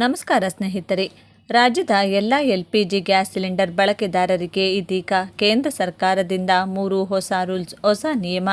ನಮಸ್ಕಾರ ಸ್ನೇಹಿತರೆ. ರಾಜ್ಯದ ಎಲ್ಲ L P G gas cylinder ಬಳಕೆದಾರರಿಗೆ ಇದೀಗ ಕೇಂದ್ರ ಸರ್ಕಾರದಿಂದ ಮೂರು ಹೊಸ ರೂಲ್ಸ್, ಹೊಸ ನಿಯಮ,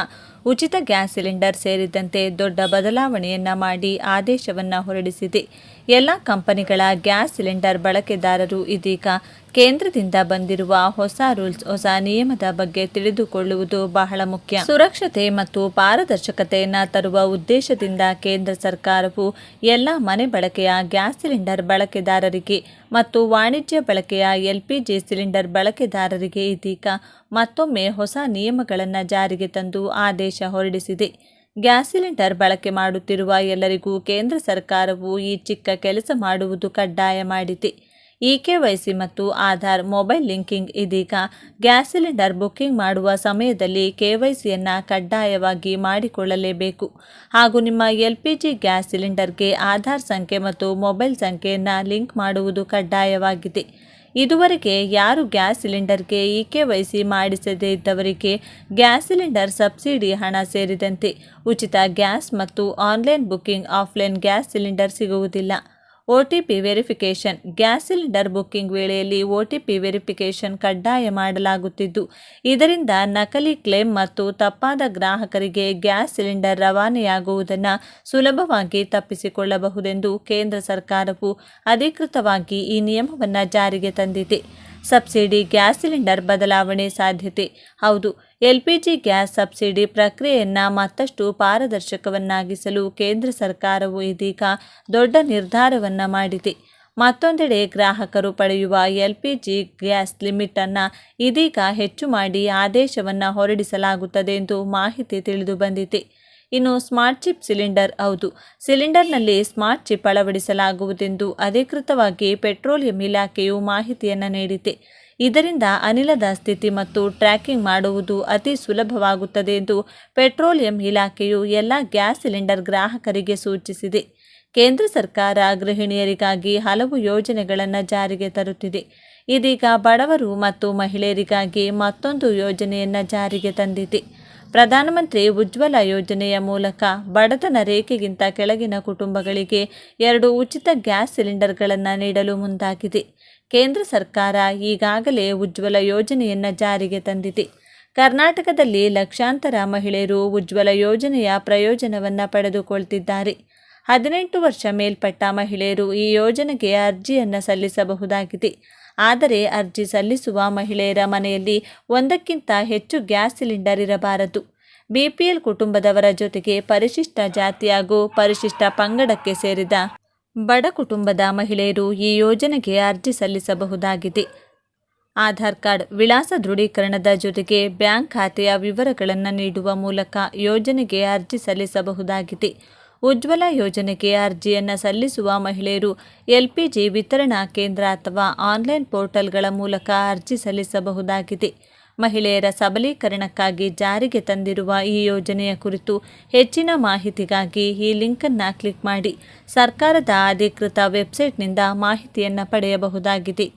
ಉಚಿತ ಗ್ಯಾಸ್ ಸಿಲಿಂಡರ್ ಸೇರಿದಂತೆ ದೊಡ್ಡ ಬದಲಾವಣೆಯನ್ನು ಮಾಡಿ ಆದೇಶವನ್ನು ಹೊರಡಿಸಿದೆ. ಎಲ್ಲ ಕಂಪನಿಗಳ ಗ್ಯಾಸ್ ಸಿಲಿಂಡರ್ ಬಳಕೆದಾರರು ಇದೀಗ ಕೇಂದ್ರದಿಂದ ಬಂದಿರುವ ಹೊಸ ರೂಲ್ಸ್, ಹೊಸ ನಿಯಮದ ಬಗ್ಗೆ ತಿಳಿದುಕೊಳ್ಳುವುದು ಬಹಳ ಮುಖ್ಯ. ಸುರಕ್ಷತೆ ಮತ್ತು ಪಾರದರ್ಶಕತೆಯನ್ನು ತರುವ ಉದ್ದೇಶದಿಂದ ಕೇಂದ್ರ ಸರ್ಕಾರವು ಎಲ್ಲ ಮನೆ ಬಳಕೆಯ ಗ್ಯಾಸ್ ಸಿಲಿಂಡರ್ ಬಳಕೆದಾರರಿಗೆ ಮತ್ತು ವಾಣಿಜ್ಯ ಬಳಕೆಯ ಎಲ್ಪಿಜಿ ಸಿಲಿಂಡರ್ ಬಳಕೆದಾರರಿಗೆ ಇದೀಗ ಮತ್ತೊಮ್ಮೆ ಹೊಸ ನಿಯಮಗಳನ್ನು ಜಾರಿಗೆ ತಂದು ಆದೇಶ ಹೊರಡಿಸಿದೆ. ಗ್ಯಾಸ್ ಸಿಲಿಂಡರ್ ಬಳಕೆ ಮಾಡುತ್ತಿರುವ ಎಲ್ಲರಿಗೂ ಕೇಂದ್ರ ಸರ್ಕಾರವು ಈ ಚಿಕ್ಕ ಕೆಲಸ ಮಾಡುವುದು ಕಡ್ಡಾಯ ಮಾಡಿದೆ. ಇ ಕೆ ವೈಸಿ ಮತ್ತು ಆಧಾರ್, ಮೊಬೈಲ್ ಲಿಂಕಿಂಗ್ ಇದೀಗ ಗ್ಯಾಸ್ ಸಿಲಿಂಡರ್ ಬುಕ್ಕಿಂಗ್ ಮಾಡುವ ಸಮಯದಲ್ಲಿ ಕೆ ವೈ ಸಿಯನ್ನು ಕಡ್ಡಾಯವಾಗಿ ಮಾಡಿಕೊಳ್ಳಲೇಬೇಕು. ಹಾಗೂ ನಿಮ್ಮ ಎಲ್ ಪಿ ಜಿ ಗ್ಯಾಸ್ ಸಿಲಿಂಡರ್ಗೆ ಆಧಾರ್ ಸಂಖ್ಯೆ ಮತ್ತು ಮೊಬೈಲ್ ಸಂಖ್ಯೆಯನ್ನು ಲಿಂಕ್ ಮಾಡುವುದು ಕಡ್ಡಾಯವಾಗಿದೆ. ಇದುವರೆಗೆ ಯಾರು ಗ್ಯಾಸ್ ಸಿಲಿಂಡರ್ಗೆ ಇ ಕೆ ವೈಸಿ ಮಾಡಿಸದೇ ಇದ್ದವರಿಗೆ ಗ್ಯಾಸ್ ಸಿಲಿಂಡರ್ ಸಬ್ಸಿಡಿ ಹಣ ಸೇರಿದಂತೆ ಉಚಿತ ಗ್ಯಾಸ್ ಮತ್ತು online booking offline gas cylinder ಸಿಗುವುದಿಲ್ಲ. O T P verification. Gas cylinder booking ವೇಳೆಯಲ್ಲಿ ಒ ಟಿ ಪಿ ವೆರಿಫಿಕೇಷನ್ ಕಡ್ಡಾಯ ಮಾಡಲಾಗುತ್ತಿದ್ದು, ಇದರಿಂದ ನಕಲಿ ಕ್ಲೇಮ್ ಮತ್ತು ತಪ್ಪಾದ ಗ್ರಾಹಕರಿಗೆ ಗ್ಯಾಸ್ ಸಿಲಿಂಡರ್ ರವಾನೆಯಾಗುವುದನ್ನು ಸುಲಭವಾಗಿ ತಪ್ಪಿಸಿಕೊಳ್ಳಬಹುದೆಂದು ಕೇಂದ್ರ ಸರ್ಕಾರವು ಅಧಿಕೃತವಾಗಿ ಈ ನಿಯಮವನ್ನು ಜಾರಿಗೆ ತಂದಿದೆ. ಸಬ್ಸಿಡಿ, ಗ್ಯಾಸ್ ಸಿಲಿಂಡರ್ ಬದಲಾವಣೆ ಸಾಧ್ಯತೆ. ಹೌದು, ಎಲ್ಪಿಜಿ ಗ್ಯಾಸ್ ಸಬ್ಸಿಡಿ ಪ್ರಕ್ರಿಯೆಯನ್ನು ಮತ್ತಷ್ಟು ಪಾರದರ್ಶಕವನ್ನಾಗಿಸಲು ಕೇಂದ್ರ ಸರ್ಕಾರವು ಇದೀಗ ದೊಡ್ಡ ನಿರ್ಧಾರವನ್ನು ಮಾಡಿದೆ. ಮತ್ತೊಂದೆಡೆ ಗ್ರಾಹಕರು ಪಡೆಯುವ ಎಲ್ಪಿಜಿ ಗ್ಯಾಸ್ ಲಿಮಿಟನ್ನು ಇದೀಗ ಹೆಚ್ಚು ಮಾಡಿ ಆದೇಶವನ್ನು ಹೊರಡಿಸಲಾಗುತ್ತದೆ ಎಂದು ಮಾಹಿತಿ ತಿಳಿದು ಬಂದಿದೆ. ಇನ್ನು ಸ್ಮಾರ್ಟ್ ಚಿಪ್ ಸಿಲಿಂಡರ್ ಹೌದು. ಸಿಲಿಂಡರ್ನಲ್ಲಿ ಸ್ಮಾರ್ಟ್ ಚಿಪ್ ಅಳವಡಿಸಲಾಗುವುದೆಂದು ಅಧಿಕೃತವಾಗಿ ಪೆಟ್ರೋಲಿಯಂ ಇಲಾಖೆಯು ಮಾಹಿತಿಯನ್ನು ನೀಡಿದೆ. ಇದರಿಂದ ಅನಿಲದ ಸ್ಥಿತಿ ಮತ್ತು ಟ್ರ್ಯಾಕಿಂಗ್ ಮಾಡುವುದು ಅತಿ ಸುಲಭವಾಗುತ್ತದೆ ಎಂದು ಪೆಟ್ರೋಲಿಯಂ ಇಲಾಖೆಯು ಎಲ್ಲ ಗ್ಯಾಸ್ ಸಿಲಿಂಡರ್ ಗ್ರಾಹಕರಿಗೆ ಸೂಚಿಸಿದೆ. ಕೇಂದ್ರ ಸರ್ಕಾರ ಗೃಹಿಣಿಯರಿಗಾಗಿ ಹಲವು ಯೋಜನೆಗಳನ್ನು ಜಾರಿಗೆ ತರುತ್ತಿದೆ. ಇದೀಗ ಬಡವರು ಮತ್ತು ಮಹಿಳೆಯರಿಗಾಗಿ ಮತ್ತೊಂದು ಯೋಜನೆಯನ್ನು ಜಾರಿಗೆ ತಂದಿದೆ. ಪ್ರಧಾನಮಂತ್ರಿ ಉಜ್ವಲ ಯೋಜನೆಯ ಮೂಲಕ ಬಡತನ ರೇಖೆಗಿಂತ ಕೆಳಗಿನ ಕುಟುಂಬಗಳಿಗೆ ಎರಡು ಉಚಿತ ಗ್ಯಾಸ್ ಸಿಲಿಂಡರ್ಗಳನ್ನು ನೀಡಲು ಮುಂದಾಗಿದೆ. ಕೇಂದ್ರ ಸರ್ಕಾರ ಈಗಾಗಲೇ ಉಜ್ವಲ ಯೋಜನೆಯನ್ನು ಜಾರಿಗೆ ತಂದಿದೆ. ಕರ್ನಾಟಕದಲ್ಲಿ ಲಕ್ಷಾಂತರ ಮಹಿಳೆಯರು ಉಜ್ವಲ ಯೋಜನೆಯ ಪ್ರಯೋಜನವನ್ನು ಪಡೆದುಕೊಳ್ತಿದ್ದಾರೆ. ಹದಿನೆಂಟು ವರ್ಷ ಮೇಲ್ಪಟ್ಟ ಮಹಿಳೆಯರು ಈ ಯೋಜನೆಗೆ ಅರ್ಜಿಯನ್ನು ಸಲ್ಲಿಸಬಹುದಾಗಿದೆ. ಆದರೆ ಅರ್ಜಿ ಸಲ್ಲಿಸುವ ಮಹಿಳೆಯರ ಮನೆಯಲ್ಲಿ ಒಂದಕ್ಕಿಂತ ಹೆಚ್ಚು ಗ್ಯಾಸ್ ಸಿಲಿಂಡರ್ ಇರಬಾರದು. ಬಿಪಿಎಲ್ ಕುಟುಂಬದವರ ಜೊತೆಗೆ ಪರಿಶಿಷ್ಟ ಜಾತಿ ಹಾಗೂ ಪರಿಶಿಷ್ಟ ಪಂಗಡಕ್ಕೆ ಸೇರಿದ ಬಡ ಕುಟುಂಬದ ಮಹಿಳೆಯರು ಈ ಯೋಜನೆಗೆ ಅರ್ಜಿ ಸಲ್ಲಿಸಬಹುದಾಗಿದೆ. ಆಧಾರ್ ಕಾರ್ಡ್ ವಿಳಾಸ ದೃಢೀಕರಣದ ಜೊತೆಗೆ ಬ್ಯಾಂಕ್ ಖಾತೆಯ ವಿವರಗಳನ್ನು ನೀಡುವ ಮೂಲಕ ಯೋಜನೆಗೆ ಅರ್ಜಿ ಸಲ್ಲಿಸಬಹುದಾಗಿದೆ. ಉಜ್ವಲ ಯೋಜನೆಗೆ ಅರ್ಜಿಯನ್ನು ಸಲ್ಲಿಸುವ ಮಹಿಳೆಯರು ಎಲ್ಪಿಜಿ ವಿತರಣಾ ಕೇಂದ್ರ ಅಥವಾ ಆನ್ಲೈನ್ ಪೋರ್ಟಲ್ಗಳ ಮೂಲಕ ಅರ್ಜಿ ಸಲ್ಲಿಸಬಹುದಾಗಿದೆ. ಮಹಿಳೆಯರ ಸಬಲೀಕರಣಕ್ಕಾಗಿ ಜಾರಿಗೆ ತಂದಿರುವ ಈ ಯೋಜನೆಯ ಕುರಿತು ಹೆಚ್ಚಿನ ಮಾಹಿತಿಗಾಗಿ ಈ ಲಿಂಕನ್ನು ಕ್ಲಿಕ್ ಮಾಡಿ. ಸರ್ಕಾರದ ಅಧಿಕೃತ ವೆಬ್ಸೈಟ್ನಿಂದ ಮಾಹಿತಿಯನ್ನು ಪಡೆಯಬಹುದಾಗಿದೆ.